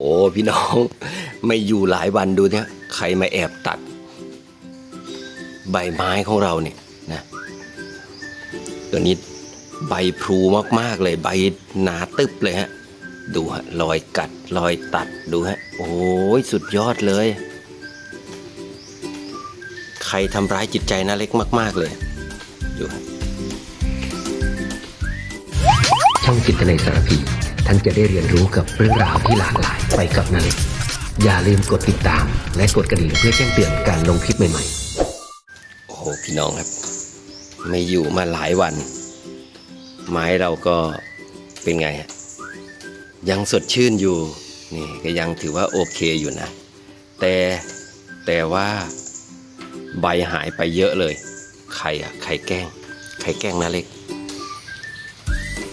โอ้พี่น้องไม่อยู่หลายวันดูเนี่ยใครมาแอบตัด ใบไม้ของเราเนี่ยนะตัวนี้ใบพลูมากๆเลยใบหนาตึบเลยฮะ ดูฮะรอยกัดรอยตัดดูฮะ โอ้ยสุดยอดเลย ใครทำร้ายจิตใจนาเล็กมาก ๆเลย ดูฮะช่องจิตในสารพี ท่านจะได้เรียนรู้กับเรื่องราวที่หลากหลายไปกับนาเล็กอย่าลืมกดติดตาม และกดกระดิ่งเพื่อแจ้งเตือนการลงคลิปใหม่ๆ โอ้โหพี่น้องครับ ไม่อยู่มาหลายวัน ไม้เราก็เป็นไงฮะยังสดชื่นอยู่นี่ก็ยังถือว่าโอเคอยู่นะ แต่แต่ว่าใบหายไปเยอะเลย ใครอะใครแกล้ง ใครแกล้งนะเล็ก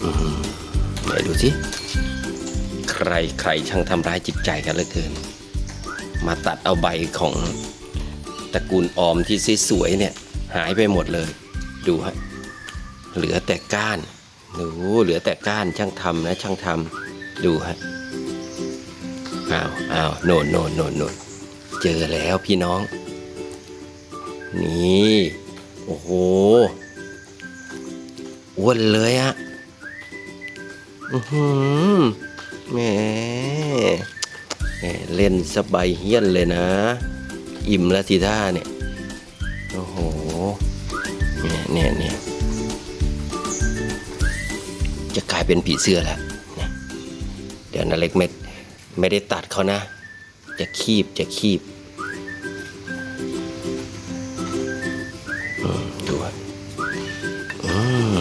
อืมไหนดูสิ ใครใครช่างทำร้ายจิตใจกันเหลือเกิน มาตัดเอาใบของตระกูลออมที่สวยๆเนี่ยหายไปหมดเลย ดูฮะเหลือแต่ก้านหนูเหลือแต่ก้านช่างทำนะช่างทำดูฮะอ้าวอ้าวโน่นโน่นโน่นโน่นเจอแล้วพี่น้อง นี่ โอ้โหอ้วนเลยอะอือหือ แหมแหมเล่นสบายเฮี้ยนเลยนะ อิ่มแล้วสิท่าเนี่ย โอ้โห เนี่ยเนี่ยเนี่ยจะกลายเป็นผีเสื้อแล้วเนี่ยเดี๋ยวนาเล็กไม่ไม่ได้ตัดเขานะ จะคีบจะคีบดูอะอืม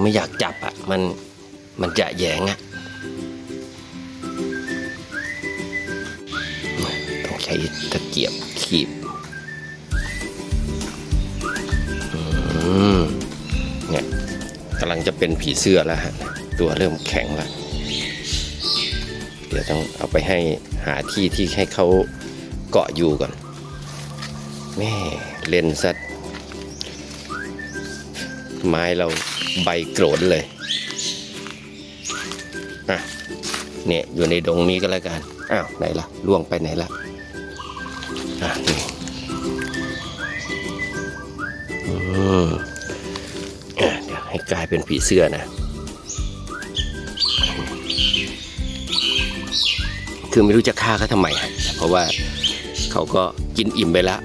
ไม่อยากจับอะ มันมันจะแยงอะ ช้ตะเกียบขีบเนี่ยกำลังจะเป็นผีเสื้อแล้วฮะ ตัวเริ่มแข็งแล้ว เดี๋ยวต้องเอาไปให้หาที่ที่ให้เขาเกาะอยู่ก่อน แม่เล่นสัตว์ไม้เราใบโกรนเลยอะเนี่ยอยู่ในดงนี้ก็แล้วกัน อ้าว ไหนล่ะล่วงไปไหนล่ะะนี่อืมอะเดี๋ยวให้กลายเป็นผีเสื้อนะ คือไม่รู้จะฆ่าเขาทำไม เพราะว่าเขาก็กินอิ่มไปแล้ว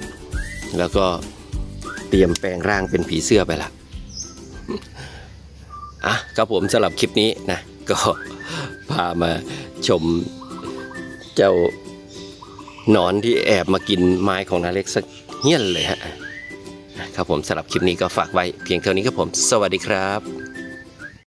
แล้วก็เตรียมแปลงร่างเป็นผีเสื้อไปละอะครับผมสำหรับคลิปนี้นะ ก็พามาชมเจ้า หนอนที่แอบมากินไม้ของนาเล็กสักเฮี้ยนเลยฮะครับผมสำหรับคลิปนี้ก็ฝากไว้เพียงเท่านี้ครับผม สวัสดีครับ